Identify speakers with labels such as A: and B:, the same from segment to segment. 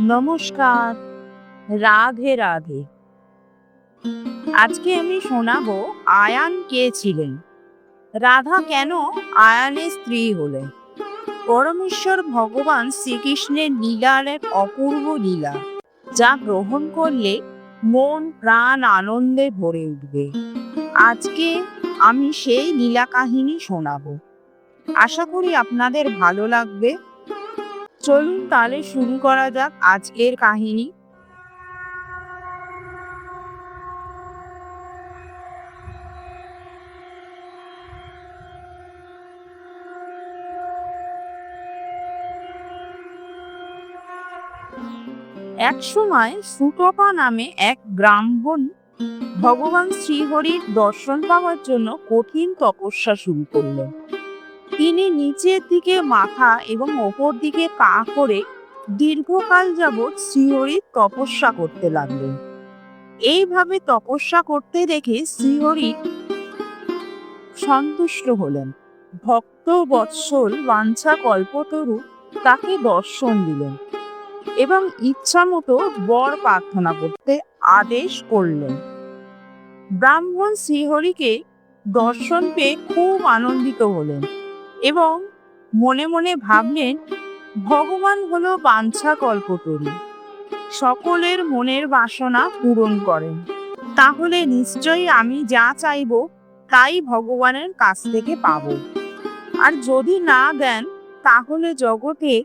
A: নমস্কার। রাধে রাধে। আজকে আমি শোনাবো আয়ান কে ছিলেন? রাধা কেন আয়ানের স্ত্রী হলেন? পরমেশ্বর ভগবান শ্রীকৃষ্ণের লীলার এক অপূর্ব লীলা, যা গ্রহণ করলে মন, প্রাণ, আনন্দে ভরে উঠবে। আজকে আমি সেই লীলা কাহিনী শোনাবো। আশা করি আপনাদের ভালো লাগবে। চলুন তাহলে শুরু করা যাক আজকের কাহিনী। এক সময় সুতপা নামে এক ব্রাহ্মণ ভগবান শ্রীহরির দর্শন পাওয়ার জন্য কঠিন তপস্যা শুরু করলেন। তিনি নিচের দিকে মাথা এবং ওপর দিকে পা করে দীর্ঘকাল যাবৎ শ্রীহরির তপস্যা করতে লাগলেন। এইভাবে তপস্যা করতে দেখে শ্রীহরি সন্তুষ্ট হলেন। ভক্ত বৎসল বাঞ্ছা কল্পতরু তাকে দর্শন দিলেন এবং ইচ্ছা মতো বর প্রার্থনা করতে আদেশ করলেন। ব্রাহ্মণ শ্রীহরিকে দর্শন পেয়ে খুব আনন্দিত হলেন। এবং মনে মনে ভাবলেন, ভগবান হলো বাঞ্ছা কল্পতরু। সকলের মনের বাসনা পূরণ করেন। তাহলে নিশ্চয়ই আমি যা চাইব, তাই ভগবানের কাছ থেকে পাব। আর যদি না দেন, তাহলে জগতে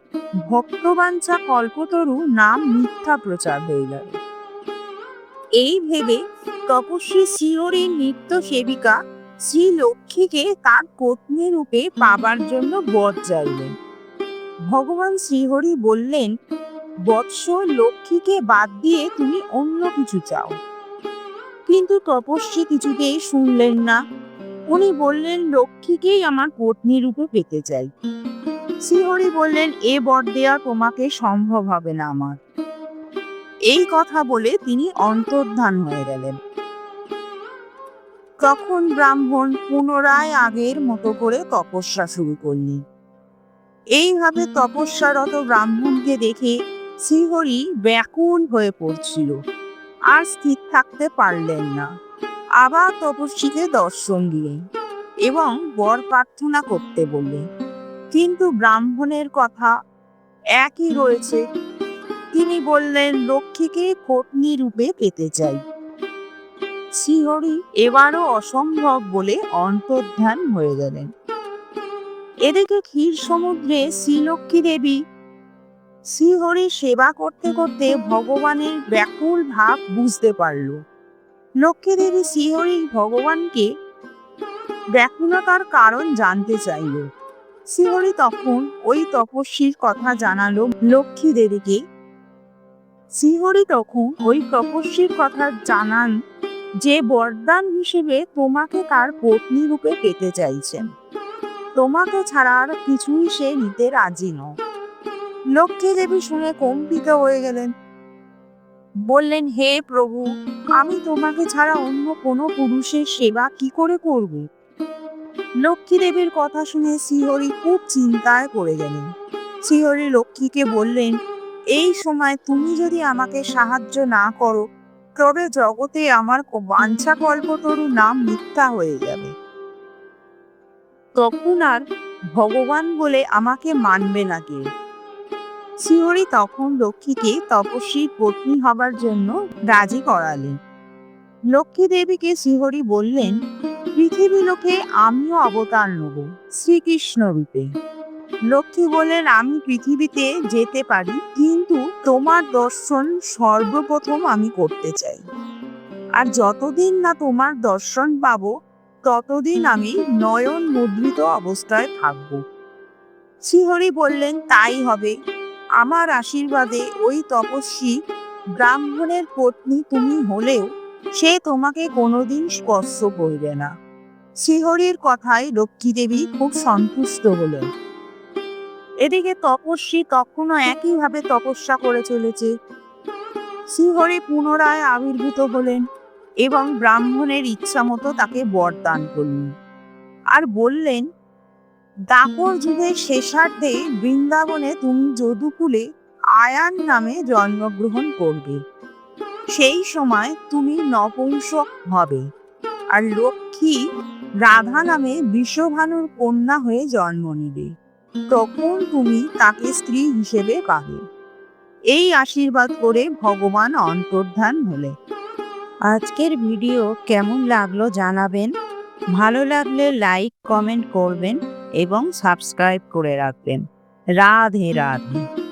A: ভক্তবাঞ্ছা কল্পতরু নাম মিথ্যা প্রচার হয়ে যাবে এই ভেবে তপস্বী শিহরীর নিত্য সেবিকা শ্রী লক্ষ্মীকে তার পত্নী রূপে পাবার জন্য বর চাইলেন। ভগবান শ্রীহরি বললেন, বৎস লক্ষ্মীকে বাদ দিয়ে তুমি অন্য কিছু চাও। কিন্তু তপস্বী কিছুতেই শুনলেন না। উনি বললেন, লক্ষ্মীকেই আমার পত্নী রূপে পেতে চাই। শ্রীহরি বললেন, এ বর দেওয়া তোমাকে সম্ভব হবে না আমার। এই কথা বলে তিনি অন্তর্ধান হয়ে গেলেন। তখন ব্রাহ্মণ পুনরায় আগের মতো করে তপস্যা শুরু করলেন এইভাবে তপস্যারত ব্রাহ্মণকে দেখে শ্রীহরি ব্যাকুল হয়ে পড়ছিল। আর স্থির থাকতে পারলেন না। আবার তপস্বীকে দর্শন দিলেন এবং বর প্রার্থনা করতে বললেন কিন্তু ব্রাহ্মণের কথা একই রয়েছে। তিনি বললেন লক্ষ্মীকে পত্নী রূপে পেতে চাই। শ্রীহরি এবারও অসম্ভব বলে অন্তর্ধান হয়ে গেলেন। এদিকে ক্ষীর সমুদ্রে শ্রীলক্ষ্মী দেবী শ্রীহরির সেবা করতে করতে ভগবানের ব্যাকুল ভাব বুঝতে পারল। লক্ষ্মী দেবী শ্রীহরি ভগবানকে ব্যাকুলতার কারণ জানতে চাইল। শ্রীহরি তখন ওই তপস্বীর কথা জানালো লক্ষ্মী দেবীকে। শ্রীহরি তখন ওই তপস্বীর কথা জানান যে বরদান হিসেবে তোমাকে তার পত্নী রূপে পেতে চাইছেন। তোমাকে ছাড়া আর কিছুই সে নিতে রাজি নয়। লক্ষ্মী দেবী শুনে কম্পিত হয়ে গেলেন। বললেন, হে প্রভু, আমি তোমাকে ছাড়া অন্য কোনো পুরুষের সেবা কি করে করব? লক্ষ্মী দেবীর কথা শুনে শ্রীহরি খুব চিন্তায় পড়ে গেলেন। শ্রীহরি লক্ষ্মীকে বললেন, এই সময় তুমি যদি আমাকে সাহায্য না করো তবে জগতে আমার বাঞ্ছা কল্পতরু নাম মিথ্যা হয়ে যাবে। তখন আর ভগবান বলে আমাকে মানবে না কেউ শ্রীহরি তখন লক্ষ্মীকে তপস্বীর পত্নী হবার জন্য রাজি করালেন। লক্ষ্মী দেবীকে শ্রীহরি বললেন, পৃথিবী লোকে আমিও অবতার নেব, শ্রীকৃষ্ণ রূপে। লক্ষ্মী বললেন, আমি পৃথিবীতে যেতে পারি, কিন্তু তোমার দর্শন সর্বপ্রথম আমি করতে চাই। আর যতদিন না তোমার দর্শন পাবো, ততদিন আমি নয়ন মুদ্রিত অবস্থায় থাকব। শ্রীহরি বললেন, তাই হবে। আমার আশীর্বাদে ওই তপস্বী ব্রাহ্মণের পত্নী তুমি হলেও সে তোমাকে কোনোদিন স্পর্শ করবে না। শ্রীহরির কথায় লক্ষ্মী দেবী খুব সন্তুষ্ট হলেন। এদিকে তপস্বী তখনও একইভাবে তপস্যা করে চলেছে। শ্রীহরি পুনরায় আবির্ভূত হলেন এবং ব্রাহ্মণের ইচ্ছা মতো তাকে বরদান করলেন। আর বললেন, দাপর যুগের শেষার্ধে বৃন্দাবনে তুমি যদুকুলে আয়ান নামে জন্মগ্রহণ করবে। সেই সময় তুমি নপুংসক হবে আর লক্ষ্মী রাধা নামে বিশ্বভানুর কন্যা হয়ে জন্ম নেবে। তখন তুমি তাকে স্ত্রী হিসেবে পাবে এই আশীর্বাদ করে ভগবান অন্তর্ধান হলে আজকের ভিডিও কেমন লাগল জানাবেন? ভালো লাগলে লাইক, কমেন্ট করবেন এবং সাবস্ক্রাইব করে রাখবেন। রাধে রাধে।